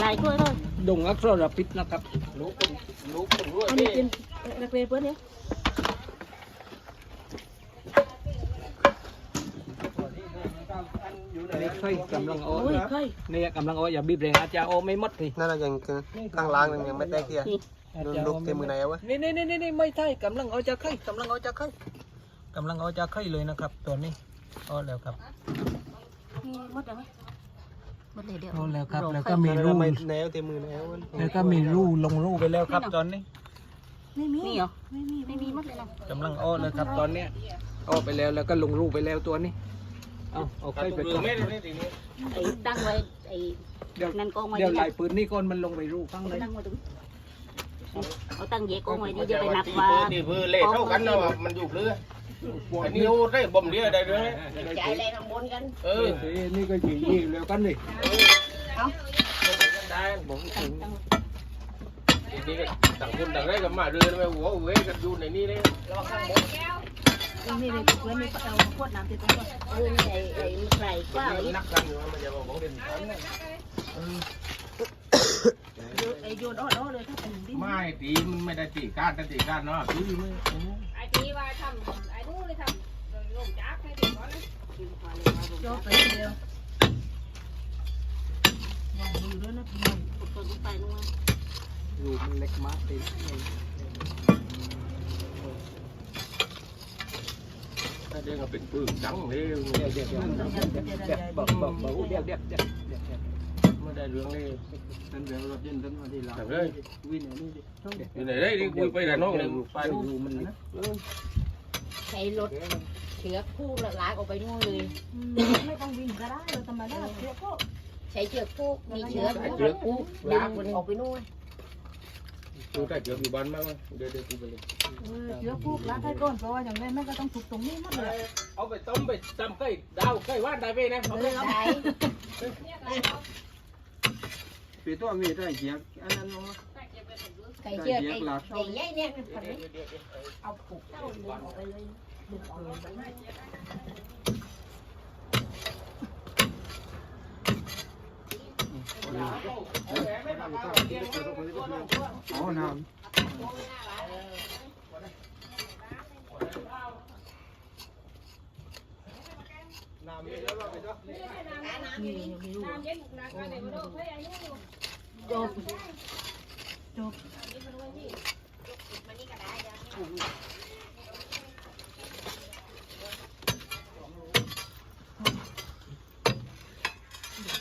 หลายถ้วยเลยดงอักษรพิษนะครับลูกคนลูกคนด้วยอันนี้กินนักเรียนเพื่อนเนี่ยอันนี้ค่อยกำลังเอาโอ้ยเคยเนี่ยกำลังเอาอย่าบีบแรงอาจจะเอาไม่หมดสินั่นน่ะยังคือข้างล่างนั่นยังไม่ได้เคลียร์อาจดูจะลูเอากเต็มมือไหนเอาวะนี่นี่นี่นี่ไม่ใช่กำลังเอาจะไข่กำลังเอาจะไข่กำลังเอาจะไข่เลยนะครับ ตัวนี้เอาแล้วครับ นี่หมดแล้วไหมหมดเลยเดี๋ยวเอาแล้วครับ แล้วก็มีรูไม่แนวเต็มมือไหนเอาวะแล้วก็มีรูลงรูไปแล้วครับตอนนี้ไม่มีนี่เหรอ ไม่มีไม่มีหมดเลยเนาะกำลังเอาเลยครับตอนเนี้ยเอาไปแล้วแล้วก็ลงรูไปแล้วตัวนี้ เอาเอาใครไข่ไปไปเรืก่ออนไม่ได้ไม่ได้นี่ไอ้ตั้งไว้ไอ้เดี๋ยวนั่นกองไว้เดี๋ยวนี่ไหลปืนนี่ก่อนมันลงไปรูข้างเลยตั้งไว้ตรงเอาตั้งเยกองไว้นี่จะไปนับตีว่าเพื่อตีเพื่อเล่เท่ากันนะมันอยู่เรื ออันนี้โอ้ได้บ่มเรือได้เลยใจแรงข้างบนกันเอเอออนี่ก็ยี่ยี่แล้วกันนี่ได้บอกตั้ถึงงตั้งทีนี้ก็ต่างคนต่างได้กับมาเรือไปหัวเว้กันอยู่ในนี้เลยนี่เลยเพื่อนนี่เอาขวดน้ำติดตรงนี้เออนี่ไอ้ไอ้ไก่กว่านักกันอยู่มันจะบอกเป็นไอ้ โยนอ้อๆเลยถ้าเป็นดิ้นไม่ตีมันไม่ได้ตีการแต่ตีการเนาะตีไม่ไอ้ที่ว่าทำไอ้นู้นเลยทำลงจากให้ถึงก่อนนะโยนไปเดียววางมือด้วยนะพี่น้องกดตัวไปนู่นรูมันเล็กมากตีถ้าเดี๋ยวก็เป็นปืนจังเลยเดี๋ยวเดี๋ยวเดี๋ยวเดี๋ยวบอกบอกบอกเดี๋ยวเดี๋ยว ไม่ได้เรื่องเลยนั่นเดี๋ยวรถเย็นต้นมาที่หลังทำเลยวิ่งไหนนี่ดิอยู่ไหนได้ดิคุยไปแต่น้องเลยไปไปดูมันนะใช้รถเชือกผูกแล้วลากออกไปนู่นเลยไม่ต้องวิ่งก็ได้เราธรรมดาเชือกก็ใช้เชือกผูกมีเชือกเจือกูลากมันออกไปนู่นกูได้เจืออยู่บ้านมั้งเดี๋ยวเดี๋ยวกูไปเลยเออเชือกผูกรัดให้ก่อนเพราะว่าอย่างไรแม่ก็ต้องถูกตรงนี้หมดเลยเอาไปต้มไปจำไก่ดาวไก่ว่านได้ไปนะเอาไปใช้ปี ปตัวมีได้เกียร์อันนั้นลงมาไก่เชือกไก่ไก่ใหญ่เนี่ยพันนี้เอาผูกเต้าดึงออกไปเลยดึงออกไปเลยอ๋อน้ำ จบจบ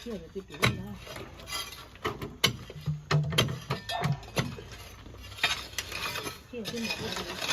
เชือกอย่าติดอยู่ด้วยนะเชือกขึ้นมา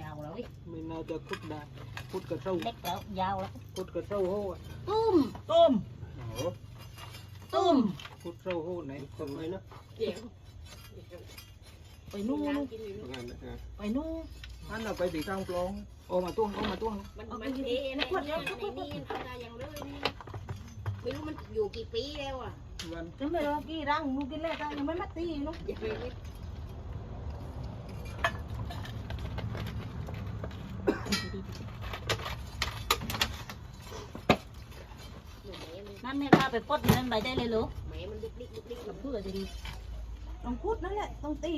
ยาวแล้วไม่น่าจะคุดได้คุดกระเซ้าเล็กแล้วยาวแล้วคุดกระเซ้าโห่อะตุ้มต้มตุ้มคุดเซ้าโห่ไหนคนไหนนะเดี๋ยวไปนู่นไปนู่นอันเราไปตีกลางปลองโอ้มาตุ้งโอ้มาตุ้งมันมันเทในในนี้อะไรอย่างเลยไม่รู้มันอยู่กี่ปีแล้วอะวันจะไม่รอกี่รังนูกินแรกยังไม่มาตีเนาะ อย่าไปนิดนั่นเนี่ยถ้าไปปดนั่นไปได้เลยลูกแหมมันลุกลิกลุกลิกกับเพื่อจะดีต้องพูดนั่นแหละต้องตี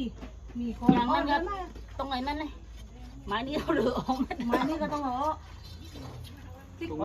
มีของอย่างนั้นอ่อนครัแล้บวแม่ตรงไหนมันเลยไม้นี้เราเหลือออกมันไม้นี่ก็ต้องเอาต